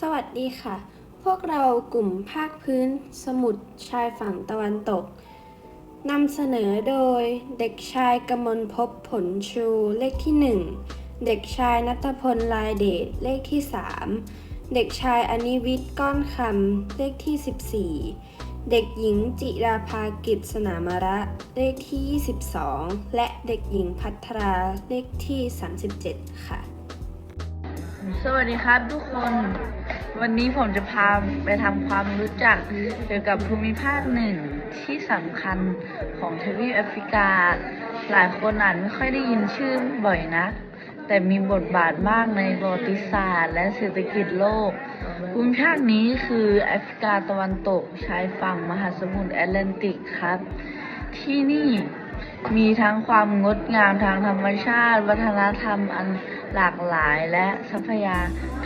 สวัสดีค่ะ พวกเรากลุ่มภาคพื้นสมุทรชายฝั่งตะวันตกนำเสนอโดยเด็กชายกมลภพผลชูเลขที่ 1 เด็กชายนัทพลลายเดชเลขที่ 3 เด็กชายอนิวิทย์ก้อนคำเลขที่ 14 เด็กหญิงจิราภากิจสนามระเลขที่ 22 และเด็กหญิงพัทราเลขที่ 37 ค่ะ สวัสดีครับทุกคน วันนี้ผมจะพาไปทำความรู้จักเกี่ยวกับภูมิภาคหนึ่งที่สำคัญของทวีปแอฟริกา หลายคนอาจไม่ค่อยได้ยินชื่อบ่อยนะ แต่มีบทบาทมากในประวัติศาสตร์ และเศรษฐกิจโลก ภูมิภาคนี้คือแอฟริกาตะวันตกชายฝั่งมหาสมุทรแอตแลนติกครับ ที่นี่มีทั้งความงดงามทางธรรมชาติ วัฒนธรรมอัน หลากหลายและทรัพยา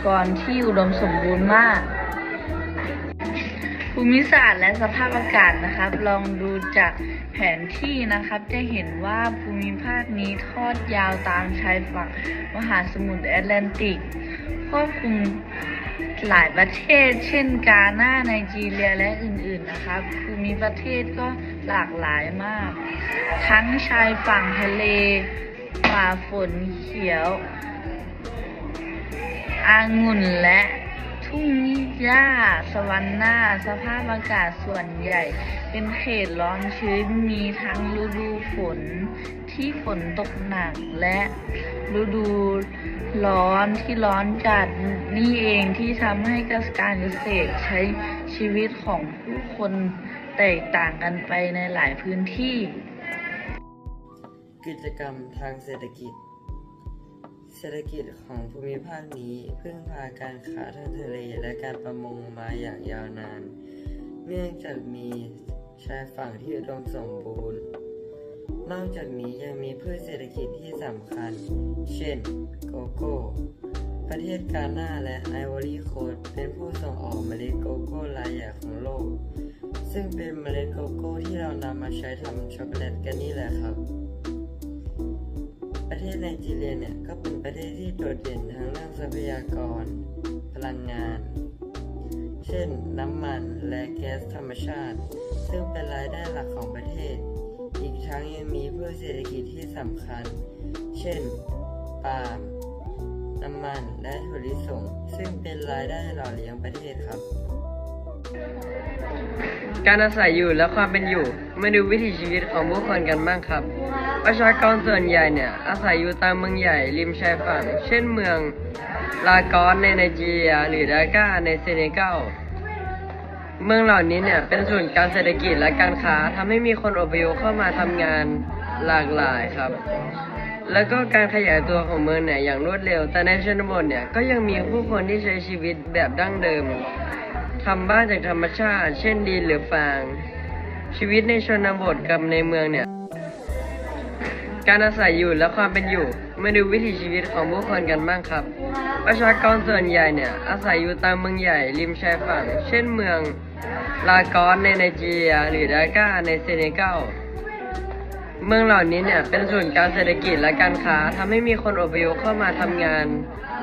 กรที่อุดมสมบูรณ์มาก ภูมิศาสตร์และสภาพอากาศนะครับ ลองดูจากแผนที่นะครับ จะเห็นว่าภูมิภาคนี้ทอดยาวตามชายฝั่งมหาสมุทรแอตแลนติกครอบคลุมหลายประเทศ เช่นกาหน้าไนจีเรียและอื่นๆนะครับภูมิประเทศก็หลากหลายมาก ทั้งชายฝั่งทะเล ป่าฝนเขียว อางุ่นและทุ่งหญ้าสวรรค์หน้าสภาพอากาศส่วนใหญ่ เป็นเขตร้อนชื้นมีทั้งฤดูฝนที่ฝนตกหนักและฤดูร้อนที่ร้อนจัดนี่เองที่ทำให้การเกษตรใช้ชีวิตของผู้คนแตกต่างกันไปในหลายพื้นที่ กิจกรรมทางเศรษฐกิจ เศรษฐกิจของภูมิภาคนี้พึ่งพาการค้าทางทะเลและการประมงมาอย่างยาวนาน เนื่องจากมีชายฝั่งที่อุดมสมบูรณ์ นอกจากนี้ยังมีพืชเศรษฐกิจที่สำคัญ เช่น โกโก้ ประเทศกาหน้าและไอวอรี่โคสเป็นผู้ส่งออกเมล็ดโกโก้รายใหญ่ของโลก ซึ่งเป็นเมล็ดโกโก้ที่เรานำมาใช้ทำช็อกโกแลตกันนี่แหละครับ ประเทศไนจีเรียเนี่ยก็เป็นประเทศที่โดดเด่นทางเรื่องทรัพยากร พลังงาน เช่น น้ำมันและแก๊สธรรมชาติ ซึ่งเป็นรายได้หลักของประเทศ อีกทั้งยังมีพืชเศรษฐกิจที่สำคัญ เช่นปาล์มน้ำมันและถั่วลิสงซึ่งเป็นรายได้หล่อเลี้ยงประเทศครับ การอาศัยอยู่และความเป็นอยู่มาดูวิถีชีวิตของผู้คนกันบ้างครับ ประชากรส่วนใหญ่เนี่ยอาศัยอยู่ตามเมืองใหญ่ริมชายฝั่ง เช่นเมืองลากอสในไนจีเรียหรือดากาในเซเนกัลเมืองเหล่านี้เนี่ยเป็นศูนย์การเศรษฐกิจและการค้าทำให้มีคนอพยพเข้ามาทำงานหลากหลายครับ แล้วก็การขยายตัวของเมืองเนี่ยอย่างรวดเร็ว แต่ในชนบทเนี่ยก็ยังมีผู้คนที่ใช้ชีวิตแบบดั้งเดิม ทำบ้านจากธรรมชาติ เช่นดินหรือฟาง ชีวิตในชนบทกับในเมืองเนี่ย การอาศัยอยู่และความเป็นอยู่มาดูวิถีชีวิตของผู้คนกันบ้างครับ ประชากรส่วนใหญ่เนี่ย อาศัยอยู่ตามเมืองใหญ่ริมชายฝั่ง เช่นเมืองลากอสในไนจีเรีย หรือดากาในเซเนกัลเมืองเหล่านี้เนี่ยเป็นศูนย์การเศรษฐกิจและการค้าทำให้มีคนอพยพเข้ามาทำงาน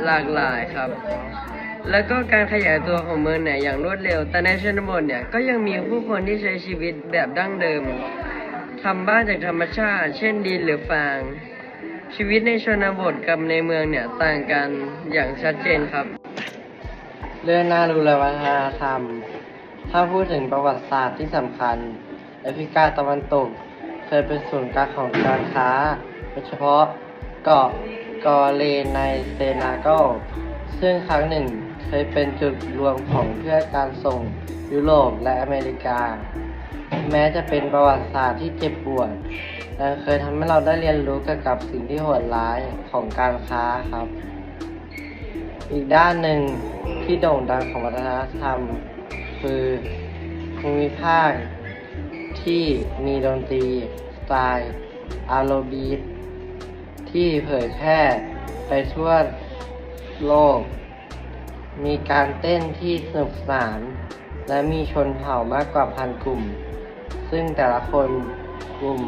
หลากหลายครับ แล้วก็การขยายตัวของเมืองเนี่ยอย่างรวดเร็ว แต่ในชนบทเนี่ยก็ยังมีผู้คนที่ใช้ชีวิตแบบดั้งเดิมทำบ้านจากธรรมชาติ เช่นดินหรือฟาง ชีวิตในชนบทกับในเมืองเนี่ยต่างกันอย่างชัดเจนครับ เรื่องน่ารู้และวัฒนธรรม ถ้าพูดถึงประวัติศาสตร์ที่สำคัญแอฟริกาตะวันตกเคยเป็นศูนย์กลางของการค้าโดยเฉพาะเกาะกอเลในเซนาโกล ซึ่งครั้งหนึ่งเคยเป็นจุดรวมของเพื่อการส่งยุโรปและอเมริกา แม้จะเป็นประวัติศาสตร์ที่เจ็บปวดแต่เคยทำให้เราได้เรียนรู้เกี่ยวกับสิ่งที่โหดร้ายของการค้าครับ อีกด้านหนึ่งที่โด่งดังของวัฒนธรรม คือภูมิภาคที่มีดนตรีสไตล์อาโรบีทที่เผยแพร่ไปทั่ว โลก มีการเต้นที่สนุกสนาน และมีชนเผ่ามากกว่าพันกลุ่ม ซึ่งแต่ละคนกลุ่ม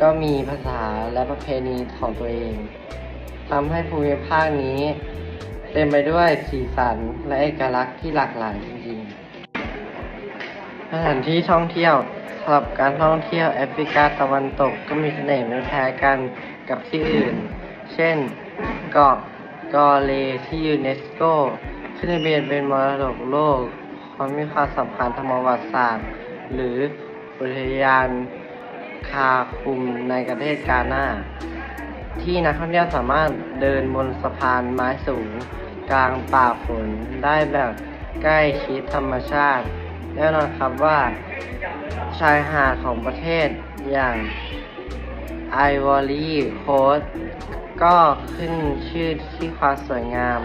ก็มีภาษาและประเพณีของตัวเองทำให้ภูมิภาคนี้เเต็มไปด้วยสีสันและเอกลักษณ์ที่หลากหลายจริงๆสถานที่ท่องเที่ยวสำหรับการท่องเที่ยวแอฟริกาตะวันตกก็มีเสน่ห์ไม่แพ้กันกับที่อื่น เช่นเกาะ กอเลที่ยูเนสโกขึ้นทะเบียนเป็นมรดกโลกความมีความสำคัญทางประวัติศาสตร์ หรืออุทยานคาคุมในประเทศกาหน้า ที่นักท่องเที่ยวสามารถเดินบนสะพานไม้สูง กลางป่าฝนได้แบบใกล้ชิดธรรมชาติ แน่นอนครับว่า ชายหาดของประเทศอย่างไอวอรีโคส ก็ขึ้นชื่อที่ความสวยงาม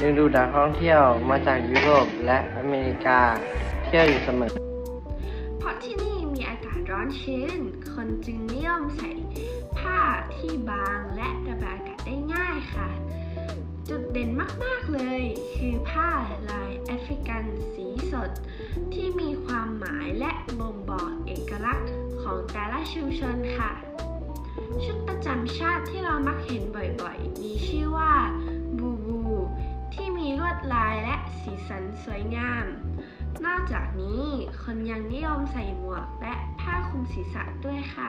ดึงดูดนักท่องเที่ยวมาจากยุโรปและอเมริกาเที่ยวอยู่เสมอ เพราะที่นี่มีอากาศร้อนชื้น คนจึงนิยมใส่ผ้าที่บางและระบายอากาศได้ง่ายค่ะ จุดเด่นมาก ๆ เลย คือผ้าลายแอฟริกันสีสด ที่มีความหมายและบ่งบอกเอกลักษณ์ของแต่ละชุมชนค่ะ ชุดประจำชาติที่เรามักเห็นบ่อยๆ มีชื่อว่าบูบู ที่มีลวดลายและสีสันสวยงาม นอกจากนี้คนยังนิยมใส่หมวกและผ้าคลุมศีรษะด้วยค่ะ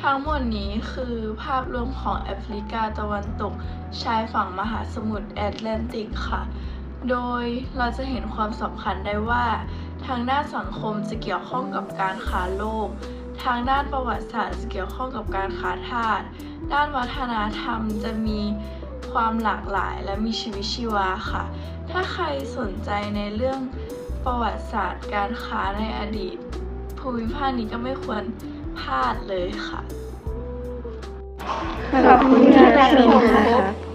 ทั้งหมดนี้คือภาพรวมของแอฟริกาตะวันตกชายฝั่งมหาสมุทรแอตแลนติกค่ะ โดยเราจะเห็นความสำคัญได้ว่า ทางด้านสังคมจะเกี่ยวข้องกับการค้าโลก ทางด้านประวัติศาสตร์จะเกี่ยวข้องกับการค้าทาส ด้านวัฒนธรรมจะมีความหลากหลายและมีชีวิตชีวาค่ะ ถ้าใครสนใจในเรื่องประวัติศาสตร์การค้าในอดีต ภูมิภาคนี้ก็ไม่ควรพลาดเลยค่ะขอบคุณที่รับชมค่ะ